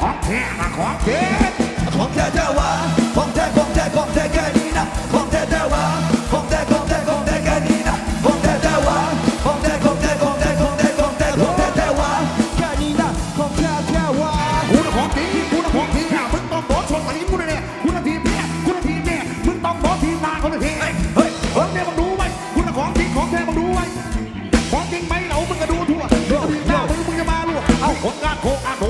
ของแท้มาของแท้ของแท้แท้วะของแท้ของแท้ของแท้แกดีนะของแท้แท้วะของแท้ของแท้ของแท้แกดีนะของแท้แท้วะของแท้ของแท้ของแท้ของแท้ของแท้ของแท้แท้วะแกดีนะของแท้แท้วะกูนะของจริงกูนะของจริงอะมึงต้องโดนชนตีนกูนะเนี่ยกูนะทีมเนี่ยกูนะทีแน่มึงต้องโดนทีมนาเขาเลยทีเฮ้ยเฮ้ยเฮ้ยเนี่ยมึงดูไว้กูนะของจริงของแท้มึงดูไว้ของจริงไหมเรามึงก็ดูทั่วทีมหน้ามึงมึงจะมาลูกเอาผลงานโคอาโด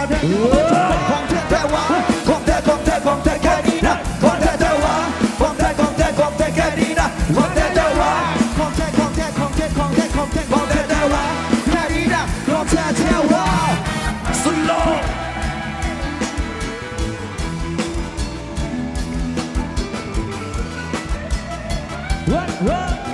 ากระโทกกันเถอะของแท้แท้วะของแท้ของแท้ของแท้แกดีนะของแท้แท้วะของแท้ของแท้ของแท้แกดีนะของแท้แท้วะของแท้ของแท้ของแท้ของแท้ของแท้ของแท้แท้วะแกดีนะของแท้แท้วะสุดโลกแก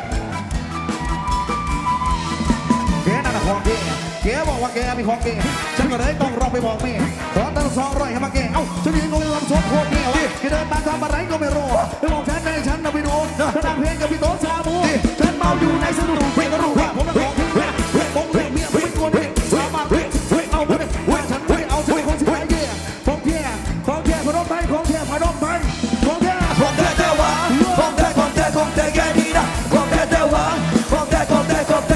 าแกมีของเกฉันก็เลยต้องร้อไปบอกแม่ขอตั้งสองร้อยให้มาแกเอ้าฉันยังงงเลยลองชกโคตรแม่วะแกเดินมาทำอะไรก็ไม่รู้ไปบอกฉันในฉันนะไปดูฉันทำเพลงกับพี่โต๊ะซาบูฉันเมาอยู่ในสนุกเพลงก็รู้ว่าผมเป็นของเพื่อนเพื่อนผมเพื่อนเมียไม่กลัวเด็กสมารถเพื่อนเเอาเพื่อนเพื่นฉันเพื่อนเอาฉันวิบแปดเย่ของแท้ขอร้พนมไปของแท้พนมไปของแท้ของแท้แต่ว่าของแท้ของแท้ของแท้แกดีนะของแท้แต่ว่าของแท้ของแท้ของแท้